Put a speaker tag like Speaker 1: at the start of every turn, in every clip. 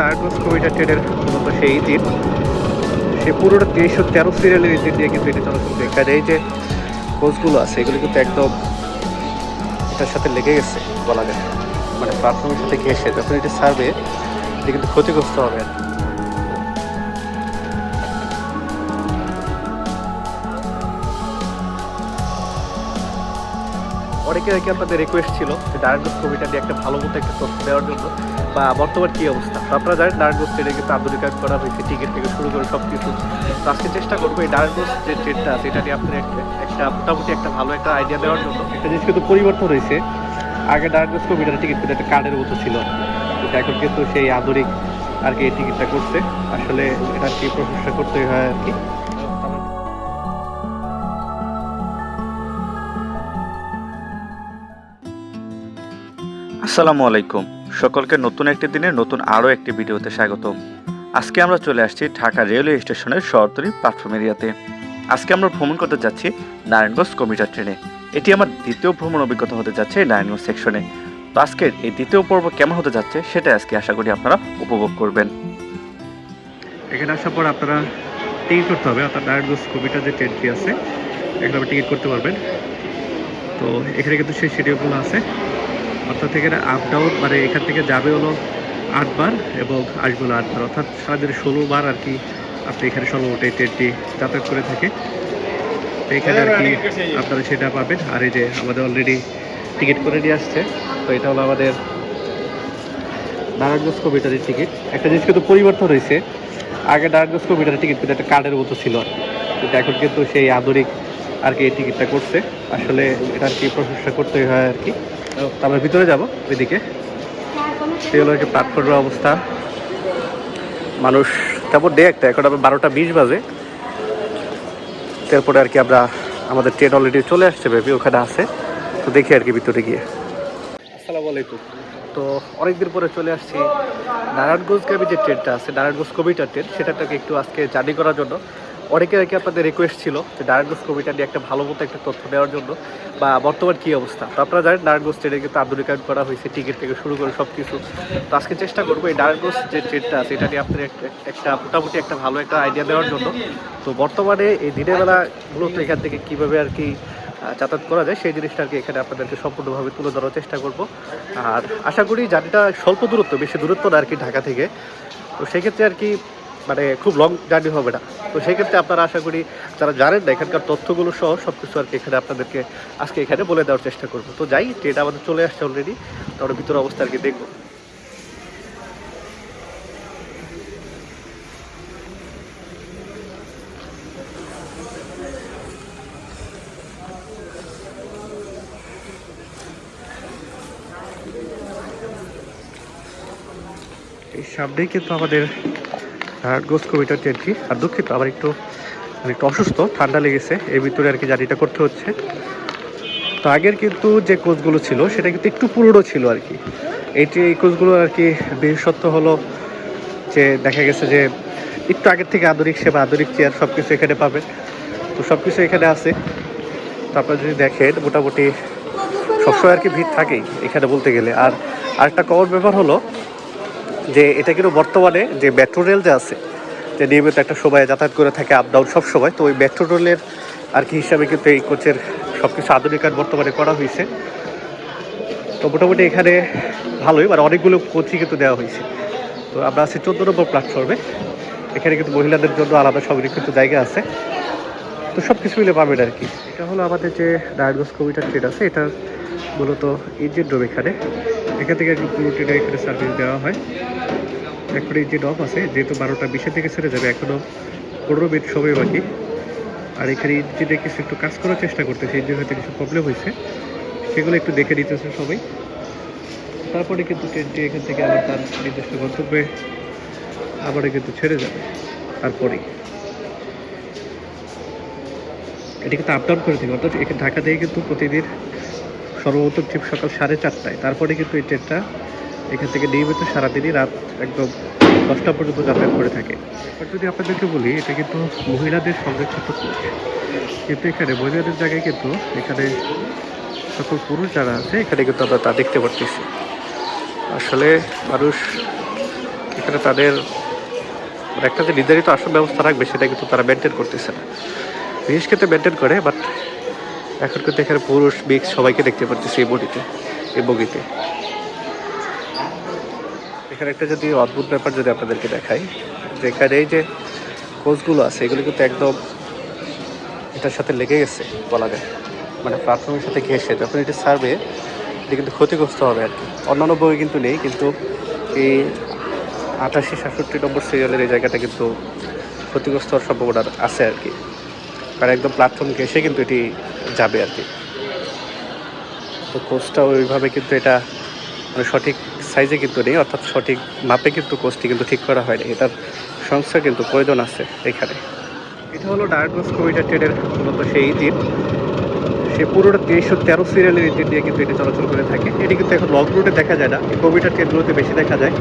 Speaker 1: Diagnose কমিটা ট্রেনের মতো সেই ইঞ্জিন সে পুরোটা তেইশশো তেরো সিরিয়ালের ইঞ্জিন দিয়ে কিন্তু এটা চলাচল দেখা যায়। যে কোচগুলো আছে, এগুলো কিন্তু একদম এটার সাথে লেগে গেছে, বলা যায়। মানে প্ল্যাটফর্মের সাথে ঘেসে যখন এটা ছাড়বে, এটা কিন্তু ক্ষতিগ্রস্ত হবে আর কি। অনেকে আর কি আপনাদের রিকোয়েস্ট ছিল যে ডায়াগনোস কমিটা দিয়ে একটা ভালো মতো একটা তথ্য দেওয়ার জন্য, বা বর্তমান কী অবস্থা? তো আপনারা জানেন ডায়াগনোস ট্রেনে কিন্তু আধুনিকায়ন করা হয়েছে টিকিট থেকে শুরু করে সব কিছু তো আজকে চেষ্টা করব এই ডায়াগনোস যে ট্রেনটা এটা নিয়ে আপনার একটা মোটামুটি একটা ভালো একটা আইডিয়া দেওয়ার জন্য। একটা জিনিস কিন্তু পরিবর্তন হয়েছে। আগে ডায়াগনোস কমিটার টিকিট কিন্তু একটা কার্ডের মতো ছিল। এখন কিন্তু সেই আধুনিক আর কি এই টিকিটটা করছে। আসলে এটা কি প্রশংসা করতেই হয় আর কি।
Speaker 2: আসসালামু আলাইকুম। সকলকে নতুন একটি দিনে নতুন আরও একটি ভিডিওতে স্বাগতম। আজকে আমরা চলে আসছি ঢাকা রেলওয়ে স্টেশনের শহরতলি প্ল্যাটফর্ম এরিয়াতে। আজকে আমরা ভ্রমণ করতে যাচ্ছি নারায়ণগঞ্জ কমিটার ট্রেনে। এটি আমার দ্বিতীয় ভ্রমণ অভিজ্ঞতা হতে যাচ্ছে নারায়ণগঞ্জ সেকশনে। তো আজকের এই দ্বিতীয় পর্ব কেমন হতে যাচ্ছে সেটা আজকে আশা করি আপনারা উপভোগ করবেন।
Speaker 1: এখানে আসার পর আপনারা টিকিট করতে হবে, অর্থাৎ নারায়ণগঞ্জ কবিটা যে ট্রেনটি আছে, এখানে টিকিট করতে পারবেন। তো এখানে কিন্তু সেই শিডিউলগুলো আছে। অর্থাৎ এখানে আপ ডাউন মানে এখান থেকে যাবে হলো আটবার এবং আসবে হলো আটবার অর্থাৎ সারাদিনে ষোলো বার আর কি আপনি এখানে সর্বমোট এই ট্রেনটি যাতায়াত করে থাকে। তো এখানে আর কি আপনারা সেটা পাবেন। আর এই যে আমাদের অলরেডি টিকিট করে নিয়ে আসছে, তো এটা হলো আমাদের নারায়ণগঞ্জ কবিটারের টিকিট একটা জিনিস কিন্তু পরিবর্তন হয়েছে। আগে নারায়ণগঞ্জ কবিটারের টিকিট কিন্তু একটা কার্ডের মতো ছিল। কিন্তু এখন কিন্তু সেই আধুনিক আর কি এই টিকিটটা করছে। আসলে এটা আর কি প্রশংসা করতেই হয় আর কি। আমরা ভিতরে যাব, এদিকে। সেই হলো কি প্ল্যাটফর্মের অবস্থা। মানুষ, তারপর ডে একটা, এখন আবার বারোটা বিশ বাজে। তারপরে আর কি আমরা, আমাদের ট্রেন অলরেডি চলে আসছে বেবি ওখানে আছে। তো দেখি আর কি ভিতরে গিয়ে। আসসালামু আলাইকুম। তো অনেকদিন পরে চলে আসছি। নারায়ণগঞ্জগামী যে ট্রেনটা আছে, নারায়ণগঞ্জ কবিটার ট্রেন সেটাটাকে একটু আজকে জার্নি করার জন্য। অনেকে আর কি আপনাদের রিকোয়েস্ট ছিল যে নারায়ণগঞ্জ কবিটা নিয়ে একটা ভালো মতো একটা তথ্য দেওয়ার জন্য, বা বর্তমান কী অবস্থা? তো আপনারা জানেন নারায়ণগঞ্জ ট্রেনে কিন্তু আধুনিকায়ন করা হয়েছে টিকিট থেকে শুরু করে সব কিছু তো আজকে চেষ্টা করব এই নারায়ণগঞ্জ যে ট্রেনটা আছে, এটা নিয়ে আপনাদের একটা একটা মোটামুটি একটা ভালো একটা আইডিয়া দেওয়ার জন্য। তো বর্তমানে এই দিনের বেলা মূলত এখান থেকে কীভাবে আর কি যাতায়াত করা যায়, সেই জিনিসটা আর কি এখানে আপনাদেরকে সম্পূর্ণভাবে তুলে ধরার চেষ্টা করব। আর আশা করি জার্নিটা স্বল্প দূরত্ব, বেশি দূরত্ব না আর কি ঢাকা থেকে। তো সেক্ষেত্রে আর কি মানে খুব লং জার্নি হবে না। তো সেক্ষেত্রে আপনারা আশা করি যারা জানেন না এখানকার তথ্যগুলো সহ সব কিছু আর কি এখানে আপনাদেরকে আজকে এখানে বলে দেওয়ার চেষ্টা করব। তো যাই ট্রেন আমাদের চলে আসছে অলরেডি তারপরে ভিতরে অবস্থা আর কি দেখব। এই সামনেই কিন্তু আমাদের গোস কবিটার ট্রেনটি আর দুঃখিত, আবার একটু আমি একটু অসুস্থ, ঠান্ডা লেগেছে এর ভিতরে আর কি জার্নিটা করতে হচ্ছে। তো আগের কিন্তু যে কোচগুলো ছিল, সেটা কিন্তু একটু পুরনো ছিল আর কি। এই যে এই কোচগুলো আর কি বিশেষত্ব হলো, যে দেখা গেছে যে একটু আগের থেকে আধুনিক সেবা, আধুনিক চেয়ার সব কিছু এখানে পাবেন তো সব কিছু এখানে আছে। তো আপনারা যদি দেখেন, মোটামুটি সবসময় আর কি ভিড় থাকেই এখানে বলতে গেলে। আর আরেকটা কমন ব্যাপার হলো যে এটা কিন্তু বর্তমানে যে মেট্রো রেল যে আছে, যে নিয়মিত একটা সময় যাতায়াত করে থাকে আপ ডাউন সব সময়, তো ওই মেট্রো রেলের আর কি হিসাবে কিন্তু এই কোচের সব কিছু আধুনিকায়ন বর্তমানে করা হয়েছে। তো মোটামুটি এখানে ভালোই মানে অনেকগুলো কোচই কিন্তু দেওয়া হয়েছে। তো আমরা আছি চোদ্দ নম্বর প্ল্যাটফর্মে এখানে কিন্তু মহিলাদের জন্য আলাদা সংরক্ষিত জায়গা আছে। তো সব কিছু মিলে পাবেন আর কি। এটা হলো আমাদের যে ডায়াগনোস কমিটার ট্রেন আছে, এটার মূলত ইঞ্জিন রুম এখানে। এখান থেকে পুরো ট্রেনে এখানে সার্ভিস দেওয়া হয়। এখন এই যে অফ আছে, যেহেতু বারোটা বিশের দিকে ছেড়ে যাবে এখনও পনেরো মিনিট সময় বাকি। আর এখানে ইঞ্জিনে কিছু একটু কাজ করার চেষ্টা করতেছে ইঞ্জিন হয়তো কিছু প্রবলেম হয়েছে, সেগুলো একটু দেখে নিতেছে সবাই। তারপরে কিন্তু ট্রেনটি এখান থেকে আবার তার নির্দিষ্ট গন্তব্যে আবারও কিন্তু ছেড়ে যাবে, তারপরেই। এটা কিন্তু আপ ডাউন করে থাকে অর্থাৎ এখানে ঢাকা থেকে কিন্তু প্রতিদিন সর্বপ্রথম ঠিক সকাল সাড়ে চারটায়। তারপরে কিন্তু এই ট্রেনটা এখান থেকে নিয়মিত সারাদিনই রাত একদম দশটা পর্যন্ত যাতায়াত করে থাকে। এবার যদি আপনাদেরকে বলি, এটা কিন্তু মহিলাদের সংরক্ষিত কিন্তু এখানে মহিলাদের জায়গায় কিন্তু এখানে সকল পুরুষ যারা আছে, এখানে কিন্তু আমরা তা দেখতে পারতেছি। আসলে মানুষ এখানে তাদের মানে একটা যে নির্ধারিত আসন ব্যবস্থা রাখবে, সেটা কিন্তু তারা মেনটেন করতেছে না। বিশেষ ক্ষেত্রে মেনটেন করে বাট এখন কিন্তু এখানে পুরুষ মিক্স সবাইকে দেখতে পাচ্ছি এই বডিতে, এই বগিতে। এখানে একটা যদি অদ্ভুত ব্যাপার যদি আপনাদেরকে দেখাই, যে এখানে এই যে কোচগুলো আছে, এগুলো কিন্তু একদম এটার সাথে লেগে গেছে, বলা যায়। মানে প্ল্যাটফর্মের সাথে ঘেসে যখন এটা সার্ভে এটা কিন্তু ক্ষতিগ্রস্ত হবে আর কি। অন্যান্য বই কিন্তু নেই, কিন্তু এই আটাশি, সাতষট্টি নম্বর সিরিয়ালের এই জায়গাটা কিন্তু ক্ষতিগ্রস্ত হওয়ার সম্ভাবনা আছে আর কি। কারণ একদম প্ল্যাটফর্ম ঘেসে কিন্তু এটি যাবে আর কি। তো কোচটা ওইভাবে কিন্তু এটা মানে সঠিক সাইজে কিন্তু নেই, অর্থাৎ সঠিক মাপে কিন্তু কোচটি কিন্তু ঠিক করা হয়নি। এটার সংস্থা কিন্তু প্রয়োজন আছে এখানে। এটা হলো ডায়াগনোস কমিটার ট্রেনের মূলত সেই ইঞ্জিন সে পুরোটা তেইশশো তেরো সিরিয়ালের ইঞ্জিন দিয়ে কিন্তু এটি চলাচল করে থাকে। এটি কিন্তু এখন লং রুটে দেখা যায় না কমিটার ট্রেনগুলোতে বেশি দেখা যায়।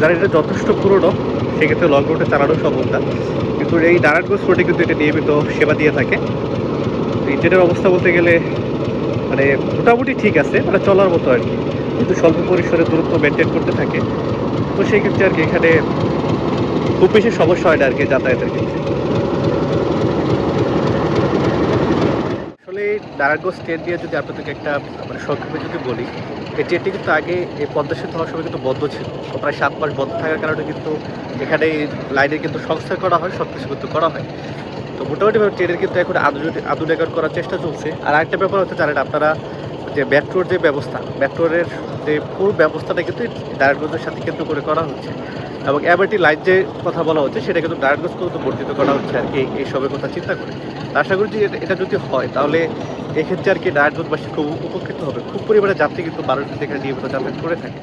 Speaker 1: যারা এটা যথেষ্ট পুরনো, সেক্ষেত্রে লং রুটে চালানো সম্ভব না। কিন্তু এই ডায়াগনোস রুটে কিন্তু এটা নিয়মিত সেবা দিয়ে থাকে। ইঞ্জিনের অবস্থা বলতে গেলে মানে মোটামুটি ঠিক আছে মানে চলার মতো আর কি। কিন্তু স্বল্প পরিসরে দূরত্ব মেনটেন করতে থাকে। তো সেই ক্ষেত্রে আর কি এখানে খুব বেশি সমস্যা হয় না আর কি যাতায়াতের ক্ষেত্রে। আসলে নারায়ণগঞ্জ ট্রেন দিয়ে যদি আপনাদেরকে একটা মানে সংক্ষেপে যদি বলি, এই ট্রেনটি কিন্তু আগে এই পদ্মা সেতু হওয়ার সময় কিন্তু বন্ধ ছিল। প্রায় সাত মাস বন্ধ থাকার কারণে কিন্তু এখানে লাইনের কিন্তু সংস্কার করা হয়, সব কিছু কিন্তু করা হয়। মোটামুটিভাবে ট্রেনের কিন্তু এখন আধুনিক আধুনিকরণ করার চেষ্টা চলছে। আর একটা ব্যাপার হচ্ছে, জানেন আপনারা, যে মেট্রোর যে ব্যবস্থা মেট্রোর যে পুরো ব্যবস্থাটা কিন্তু ডায়াগনোজের সাথে কেন্দ্র করে করা হচ্ছে। এবং এবারটি লাইন যে কথা বলা হচ্ছে, সেটা কিন্তু ডায়াগনোজ কিন্তু বর্ধিত করা হচ্ছে আর কি, এই সবের কথা চিন্তা করে। আশা করি যে এটা- যদি হয়, তাহলে এক্ষেত্রে আর কি ডায়াগনোজবাসী খুব উপকৃত হবে। খুব পরিমাণে যাত্রী কিন্তু কিন্তু এখানে নিয়মিত যাতায়াত করে থাকে।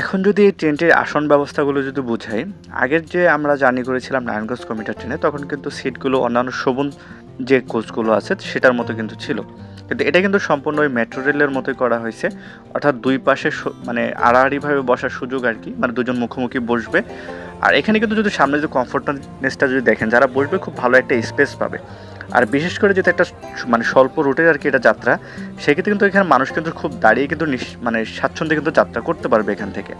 Speaker 2: এখন যদি এই ট্রেনটির আসন ব্যবস্থাগুলো যদি বুঝাই, আগের যে আমরা জার্নি করেছিলাম নারায়ণগঞ্জ কমিটার ট্রেনে, তখন কিন্তু সিটগুলো অন্যান্য শোভন যে কোচগুলো আছে, সেটার মতো কিন্তু ছিল। কিন্তু এটা কিন্তু সম্পূর্ণ ওই মেট্রো রেলের মতোই করা হয়েছে। অর্থাৎ দুই পাশে মানে আড়াআড়িভাবে বসার সুযোগ আর কি মানে দুজন মুখোমুখি বসবে। আর এখানে কিন্তু যদি সামনে যদি কমফোর্টনেসটা যদি দেখেন, যারা বসবে খুব ভালো একটা স্পেস পাবে। আর বিশেষ করে যেটা একটা মানে স্বল্প রুটের আর কি এটা যাত্রা, সেক্ষেত্রে কিন্তু এখানে মানুষ কিন্তু খুব দাঁড়িয়ে কিন্তু মানে স্বাচ্ছন্দ্যে কিন্তু যাত্রা করতে পারবে এখান থেকে।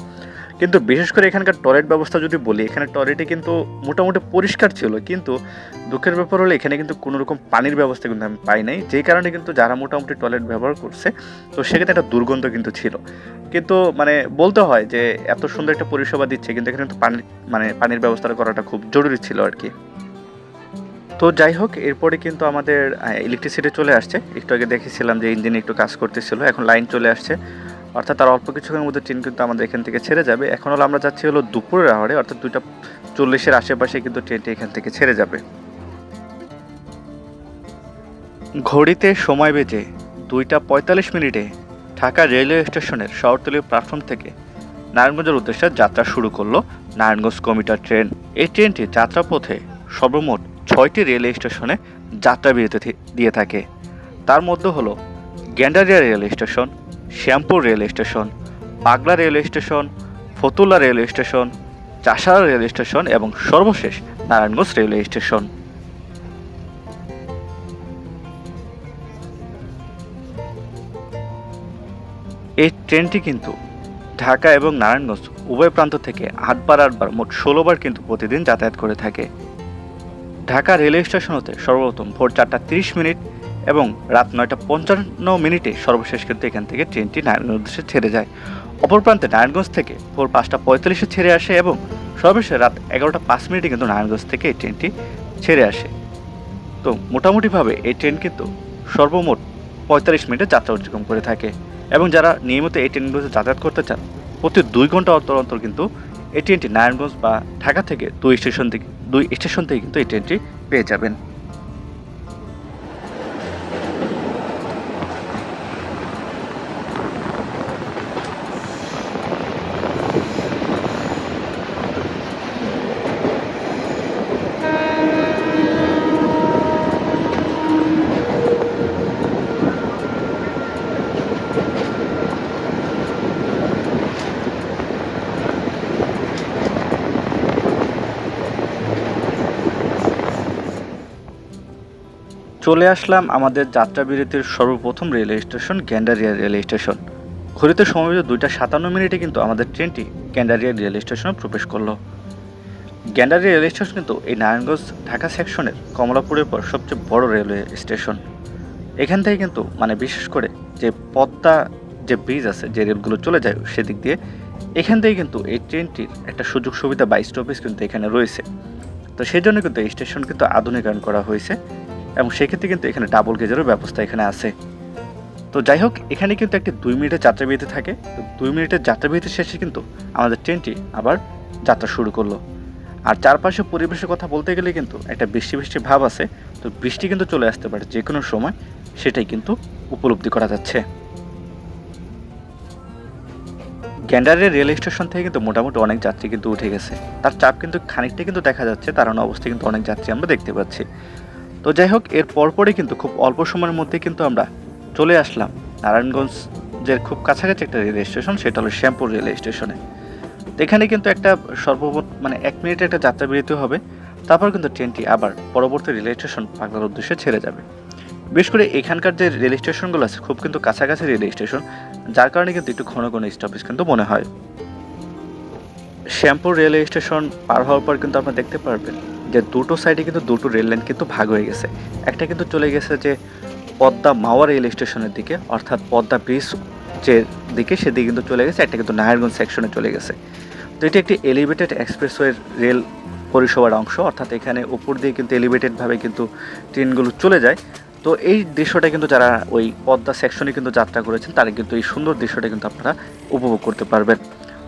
Speaker 2: কিন্তু বিশেষ করে এখানকার টয়লেট ব্যবস্থা যদি বলি, এখানে টয়লেটে কিন্তু মোটামুটি পরিষ্কার ছিল, কিন্তু দুঃখের ব্যাপার হলো এখানে কিন্তু কোনো রকম পানির ব্যবস্থা কিন্তু আমি পাই নাই। যেই কারণে কিন্তু যারা মোটামুটি টয়লেট ব্যবহার করছে, তো সেক্ষেত্রে একটা দুর্গন্ধ কিন্তু ছিল। কিন্তু মানে বলতে হয় যে, এত সুন্দর একটা পরিষেবা দিচ্ছে, কিন্তু এখানে কিন্তু পানির মানে পানির ব্যবস্থাটা করাটা খুব জরুরি ছিল আর কি। তো যাই হোক, এরপরে কিন্তু আমাদের ইলেকট্রিসিটি চলে আসছে। একটু আগে দেখেছিলাম যে ইঞ্জিন একটু কাজ করতেছিল, এখন লাইন চলে আসছে। অর্থাৎ আর অল্প কিছুক্ষণের মধ্যে ট্রেন কিন্তু আমাদের এখান থেকে ছেড়ে যাবে। এখন হলো আমরা যাচ্ছি হলো দুপুরের আওয়ারে অর্থাৎ দুইটা চল্লিশের আশেপাশে কিন্তু ট্রেনটি এখান থেকে ছেড়ে যাবে। ঘড়িতে সময় বেজে দুইটা পঁয়তাল্লিশ মিনিটে ঢাকা রেলওয়ে স্টেশনের শহরতলি প্ল্যাটফর্ম থেকে নারায়ণগঞ্জের উদ্দেশ্যে যাত্রা শুরু করল নারায়ণগঞ্জ কমিটার ট্রেন এই ট্রেনটি যাত্রাপথে সর্বমোট ছয়টি রেলওয়ে স্টেশনে যাত্রা বিরতি দিয়ে থাকে। তার মধ্যে হলো Gandaria railway station, Shyampur railway station, Pagla railway station, Fatullah railway station, Chashara railway station এবং সর্বশেষ নারায়ণগঞ্জ রেলওয়ে স্টেশন। এই ট্রেনটি কিন্তু ঢাকা এবং নারায়ণগঞ্জ উভয় প্রান্ত থেকে আটবার আটবার মোট ষোলোবার কিন্তু প্রতিদিন যাতায়াত করে থাকে। ঢাকা রেলওয়ে স্টেশন হতে সর্বপ্রথম ভোর চারটা তিরিশ মিনিট এবং রাত নয়টা পঞ্চান্ন মিনিটে সর্বশেষ কিন্তু এখান থেকে ট্রেনটি নারায়ণগঞ্জ উদ্দেশ্যে ছেড়ে যায়। অপর প্রান্তে নারায়ণগঞ্জ থেকে ভোর পাঁচটা পঁয়তাল্লিশে ছেড়ে আসে এবং সর্বশেষ রাত এগারোটা পাঁচ মিনিটে কিন্তু নারায়ণগঞ্জ থেকে এই ট্রেনটি ছেড়ে আসে। তো মোটামুটিভাবে এই ট্রেন কিন্তু সর্বমোট পঁয়তাল্লিশ মিনিটে যাত্রা অতিক্রম করে থাকে এবং যারা নিয়মিত এই ট্রেনগুলোতে যাতায়াত করতে চান, প্রতি দুই ঘণ্টা অন্তর অন্তর কিন্তু এই ট্রেনটি নারায়ণগঞ্জ বা ঢাকা থেকে দুই স্টেশন থেকে দুই স্টেশন থেকে কিন্তু এই ট্রেনটি পেয়ে যাবেন। চলে আসলাম আমাদের যাত্রা বিরতির সর্বপ্রথম railway station, Gandaria railway station. ঘড়িতে সময় দুইটা সাতান্ন মিনিটে কিন্তু আমাদের ট্রেনটি গ্যান্ডারিয়া রেলওয়ে স্টেশনে প্রবেশ করল। গ্যান্ডারিয়া রেলওয়ে স্টেশন কিন্তু এই নারায়ণগঞ্জ ঢাকা সেকশনের কমলাপুরের পর সবচেয়ে বড় রেলওয়ে স্টেশন। এখান থেকে কিন্তু মানে বিশেষ করে যে পদ্মা যে ব্রিজ আছে, যে রেলগুলো চলে যায় সেদিক দিয়ে, এখান থেকে কিন্তু এই ট্রেনটির একটা সুযোগ সুবিধা বা স্টপেজ কিন্তু এখানে রয়েছে। তো সেই জন্য কিন্তু এই স্টেশন কিন্তু আধুনিকায়ন করা হয়েছে। এবং সেক্ষেত্রে কিন্তু এখানে ডাবল গেজেরও ব্যবস্থা এখানে আছে। তো যাই হোক এখানে কিন্তু একটি দুই মিনিটের যাত্রাবিরতি থাকে। তো দুই মিনিটের যাত্রাবিরতির শেষে কিন্তু আমাদের ট্রেনটি আবার যাত্রা শুরু করল। আর চারপাশে পরিবেশের কথা বলতে গেলে কিন্তু একটা বৃষ্টি বৃষ্টি ভাব আছে। তো বৃষ্টি কিন্তু চলে আসতে পারে যে কোনো সময় সেটাই কিন্তু উপলব্ধি করা যাচ্ছে। গ্যান্ডারের রেল স্টেশন থেকে কিন্তু মোটামুটি অনেক যাত্রী কিন্তু উঠে গেছে। তার চাপ কিন্তু খানিকটা কিন্তু দেখা যাচ্ছে, তার অবস্থায় কিন্তু অনেক যাত্রী আমরা দেখতে পাচ্ছি। তো যাই হোক, এর পরপরই কিন্তু খুব অল্প সময়ের মধ্যে কিন্তু আমরা চলে আসলাম নারায়ণগঞ্জ যে খুব কাছাকাছি একটা রেল স্টেশন, সেটা হলো শ্যামপুর রেল স্টেশনে। এখানে কিন্তু একটা সর্বমোট মানে এক মিনিটে একটা যাত্রা বিরতি হবে, তারপর কিন্তু ট্রেনটি আবার পরবর্তী রেল স্টেশন পাগলার উদ্দেশ্যে ছেড়ে যাবে। বিশেষ করে এখানকার যে রেল স্টেশনগুলো আছে, খুব কিন্তু কাছাকাছি রেল স্টেশন, যার কারণে কিন্তু একটু ঘন ঘন স্টপেজ কিন্তু মনে হয়। শ্যামপুর রেলওয়ে স্টেশন পার হওয়ার পর কিন্তু আপনারা দেখতে পারবেন যে দুটো সাইডে কিন্তু দুটো রেল লাইন কিন্তু ভাগ হয়ে গেছে। একটা কিন্তু চলে গেছে যে পদ্মা মাওয়া রেল স্টেশনের দিকে, অর্থাৎ পদ্মা ব্রিজ যে দিকে সেদিকে কিন্তু চলে গেছে, একটা কিন্তু নারায়ণগঞ্জ সেকশনে চলে গেছে। তো এটি একটি এলিভেটেড এক্সপ্রেসওয়ের রেল পরিষেবার অংশ, অর্থাৎ এখানে উপর দিয়ে কিন্তু এলিভেটেডভাবে কিন্তু ট্রেনগুলো চলে যায়। তো এই দৃশ্যটা কিন্তু যারা ওই পদ্মা সেকশনে কিন্তু যাত্রা করেছেন, তারা কিন্তু এই সুন্দর দৃশ্যটা কিন্তু আপনারা উপভোগ করতে পারবেন।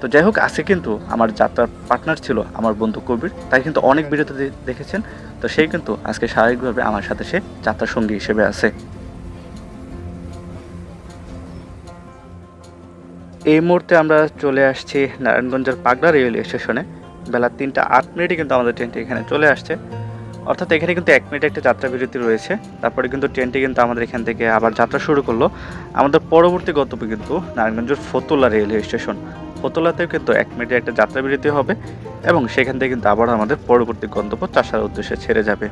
Speaker 2: তো যাই হোক, আজকে কিন্তু আমার যাত্রার পার্টনার ছিল আমার বন্ধু কবির। তাই কিন্তু অনেক ভিডিওতে দেখেছেন। তো সেই কিন্তু আজকে স্বাভাবিকভাবে আমার সাথে সে যাত্রা সঙ্গী হিসেবে আছে। এই মুহূর্তে আমরা চলে আসছি নারায়ণগঞ্জের পাগড়া রেলওয়ে স্টেশনে বেলা তিনটা আট মিনিটে কিন্তু আমাদের ট্রেনটি এখানে চলে আসছে। অর্থাৎ এখানে কিন্তু এক মিনিটে একটা যাত্রা বিরতি রয়েছে। তারপরে কিন্তু ট্রেনটি কিন্তু আমাদের এখান থেকে আবার যাত্রা শুরু করল। আমাদের পরবর্তী গন্তব্য কিন্তু নারায়ণগঞ্জের ফতুল্লা রেলওয়ে স্টেশন ফতুল্লাতেও কিন্তু এক মিনিটে একটা যাত্রা বিরতি হবে এবং সেখান থেকে কিন্তু আবার আমাদের পরবর্তী গন্তব্য চাষার উদ্দেশ্যে ছেড়ে যাবে।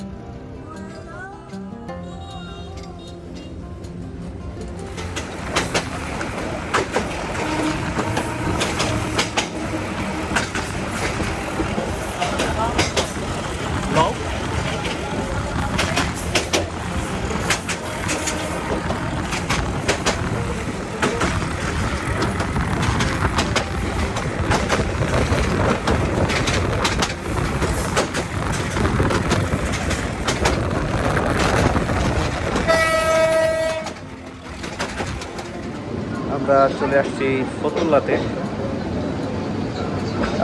Speaker 2: চলে আসছি ফতুল্লাতে।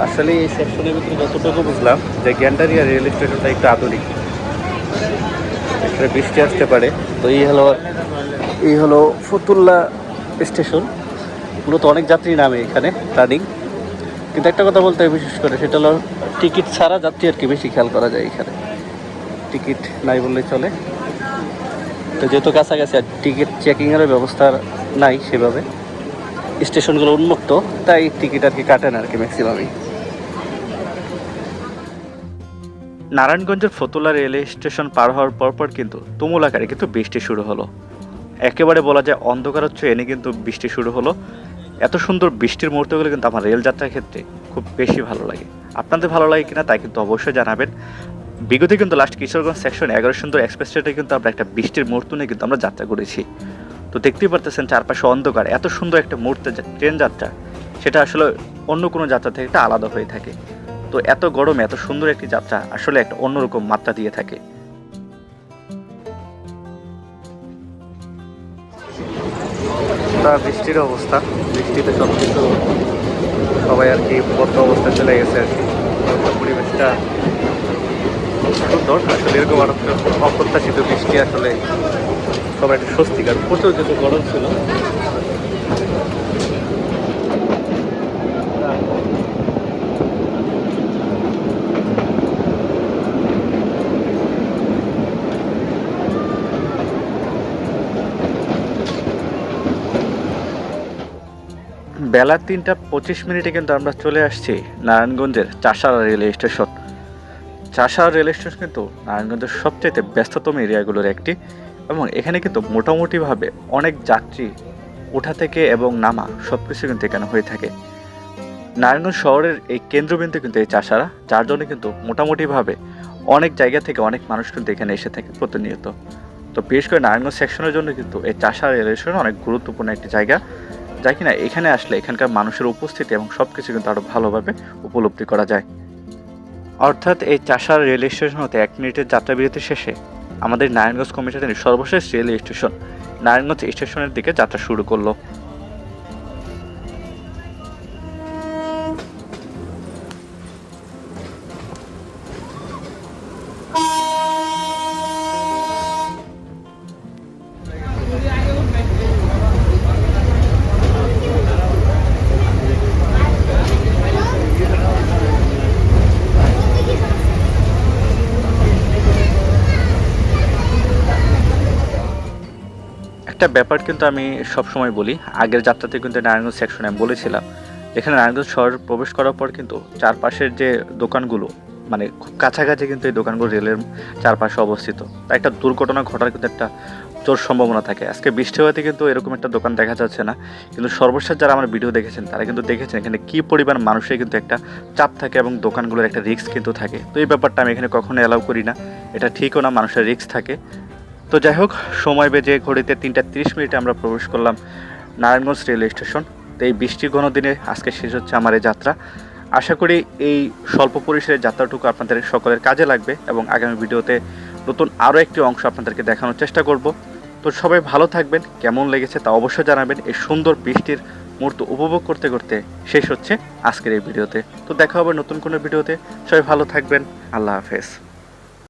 Speaker 2: আসলে এই সেকশনের ভিতরে যতটুকু বুঝলাম যে গ্যান্ডারিয়া রেল স্টেশনটা একটু আধুনিক। এখানে বৃষ্টি আসতে পারে। তো এই হলো এই হলো ফতুল্লা স্টেশন। মূলত অনেক যাত্রী নামে এখানে, রানিং। কিন্তু একটা কথা বলতে হয় বিশেষ করে, সেটা হলো টিকিট ছাড়া যাত্রী আর কি বেশি খেয়াল করা যায় এখানে। টিকিট নাই বললে চলে। তো যেহেতু কাছাকাছি আর টিকিট চেকিংয়েরও ব্যবস্থা নাই সেভাবে। স্টেশনগুলো উন্মুক্ত, তাই টিকিট আর কি কাটেন আর কি ম্যাক্সিমামই নারায়ণগঞ্জের ফতুলা রেলওয়ে স্টেশন পার হওয়ার পরপর কিন্তু তুমুল আকারে কিন্তু বৃষ্টি শুরু হলো। একেবারে বলা যায় অন্ধকারচ্ছ এনে কিন্তু বৃষ্টি শুরু হলো। এত সুন্দর বৃষ্টির মুহূর্তগুলো কিন্তু আমার রেল যাত্রার ক্ষেত্রে খুব বেশি ভালো লাগে। আপনাদের ভালো লাগে কিনা তাই কিন্তু অবশ্যই জানাবেন। বিগত কিন্তু লাস্ট কিশোরগঞ্জ সেকশন এগারো সুন্দর এক্সপ্রেস ট্রেনে কিন্তু আমরা একটা বৃষ্টির মুহূর্ত নিয়ে কিন্তু আমরা যাত্রা করেছি। তো দেখতেই পারতেছেন চারপাশে অন্ধকার। এত সুন্দর একটা মুহূর্তে ট্রেন যাত্রা, সেটা আসলে অন্য কোনো যাত্রা থেকে একটা আলাদা হয়ে থাকে। তো এত গরমে, এত সুন্দর একটি যাত্রা আসলে একটা অন্যরকম মাত্রা দিয়ে থাকে।
Speaker 1: বৃষ্টির অবস্থা, বৃষ্টিতে সব কিছু সবাই আর কি বদ্ধ অবস্থায় চলে গেছে আর কি। পরিবেশটা সুন্দর, আসলে এরকম আর অপ্রত্যাশিত বৃষ্টি আসলে সবাই একটা স্বস্তিকার। প্রচুর যেহেতু গরম ছিল।
Speaker 2: বেলা তিনটা পঁচিশ মিনিটে কিন্তু আমরা চলে আসছি নারায়ণগঞ্জের চাষারা রেল স্টেশন। চাষা রেল স্টেশন কিন্তু নারায়ণগঞ্জের সবচেয়ে ব্যস্ততম এরিয়াগুলোর একটি। এবং এখানে কিন্তু মোটামুটিভাবে অনেক যাত্রী ওঠা থেকে এবং নামা সব কিছু কিন্তু এখানে হয়ে থাকে। নারায়ণগঞ্জ শহরের এই কেন্দ্রবিন্দু কিন্তু এই চাষারা, যার জন্য কিন্তু মোটামুটিভাবে অনেক জায়গা থেকে অনেক মানুষ কিন্তু এখানে এসে থাকে প্রতিনিয়ত। তো বিশেষ করে নারায়ণগঞ্জ সেকশনের জন্য কিন্তু এই চাষা রেল স্টেশন অনেক গুরুত্বপূর্ণ একটি জায়গা, যা কিনা এখানে আসলে এখানকার মানুষের উপস্থিতি এবং সব কিছু কিন্তু আরও ভালোভাবে উপলব্ধি করা যায়। অর্থাৎ এই চাষার রেল স্টেশন হতে এক মিনিটের যাত্রা বিরতি শেষে আমাদের নারায়ণগঞ্জ কমিশনের সর্বশেষ রেল স্টেশন। নারায়ণগঞ্জ স্টেশনের দিকে যাত্রা শুরু করল। একটা ব্যাপার কিন্তু আমি সবসময় বলি। আগের যাত্রাতে কিন্তু নারায়ণগঞ্জ সেকশনে আমি বলেছিলাম এখানে নারায়ণগঞ্জ শহর প্রবেশ করার পর কিন্তু চারপাশের যে দোকানগুলো মানে খুব কাছাকাছি কিন্তু এই দোকানগুলো রেলের চারপাশে অবস্থিত। তাই একটা দুর্ঘটনা ঘটার কিন্তু একটা জোর সম্ভাবনা থাকে। আজকে বৃষ্টি হওয়াতে কিন্তু এরকম একটা দোকান দেখা যাচ্ছে না। কিন্তু সর্বশেষ যারা আমার ভিডিও দেখেছেন, তারা কিন্তু দেখেছেন এখানে কী পরিমাণ মানুষের কিন্তু একটা চাপ থাকে এবং দোকানগুলোর একটা রিস্ক কিন্তু থাকে। তো এই ব্যাপারটা আমি এখানে কখনো অ্যালাউ করি না। এটা ঠিকও না, মানুষের রিস্ক থাকে। তো যাই হোক, সময় বেজে ঘড়িতে তিনটা তিরিশ মিনিটে আমরা প্রবেশ করলাম নারায়ণগঞ্জ রেল স্টেশন। তো এই বৃষ্টি ঘন দিনে আজকে শেষ হচ্ছে আমার এই যাত্রা। আশা করি এই স্বল্প পরিসরের যাত্রাটুকু আপনাদের সকলের কাজে লাগবে এবং আগামী ভিডিওতে নতুন আরও একটি অংশ আপনাদেরকে দেখানোর চেষ্টা করব। তো সবাই ভালো থাকবেন, কেমন লেগেছে তা অবশ্যই জানাবেন। এই সুন্দর বৃষ্টির মুহূর্ত উপভোগ করতে করতে শেষ হচ্ছে আজকের এই ভিডিওতে। তো দেখা হবে নতুন কোনো ভিডিওতে। সবাই ভালো থাকবেন, আল্লাহ হাফেজ।